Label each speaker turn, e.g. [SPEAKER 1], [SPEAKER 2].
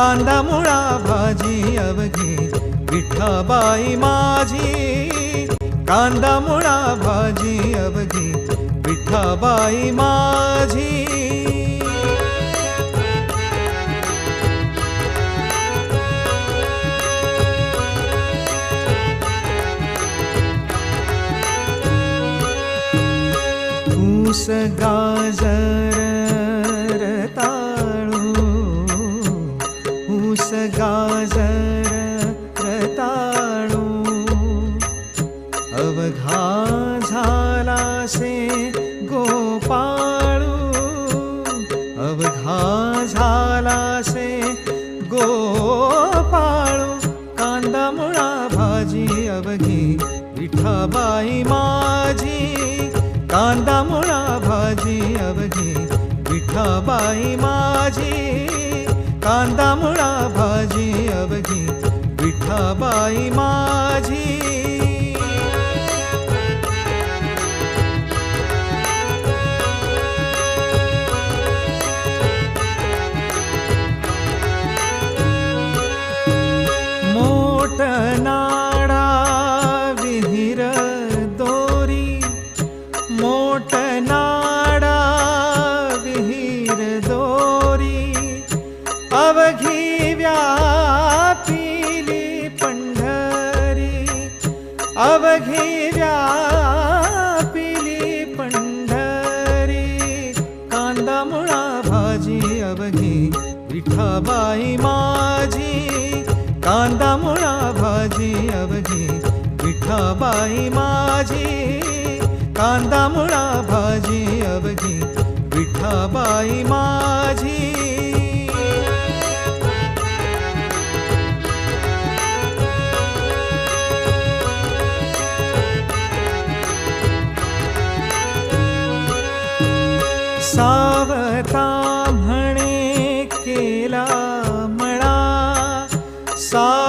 [SPEAKER 1] कांदा मुळा भाजी अवघी विठाबाई माझी। कांदा मुळा भाजी अवघी विठाबाई माझी। गाजर रताळू अवघा झालासे गोपाळू। अवघा झालासे गोपाळू। कांदा मुळा भाजी अवघी विठाबाई माझी कांदा मुळा भाजी अवघी विठाबाई माझी कांदा मुळा विठाबाई माझी। विहीर दोरी। मोठ नाडा दोरी। अवघी व्यापिली अवघी व्यापिली पंढरी, कांदा मुळा भाजी अवघी विठाबाई माझी, कांदा मुळा भाजी अवघी विठाबाई माझी, कांदा मुळा भाजी अवघी विठाबाई माझी. सावता म्हणे केला मळा. सा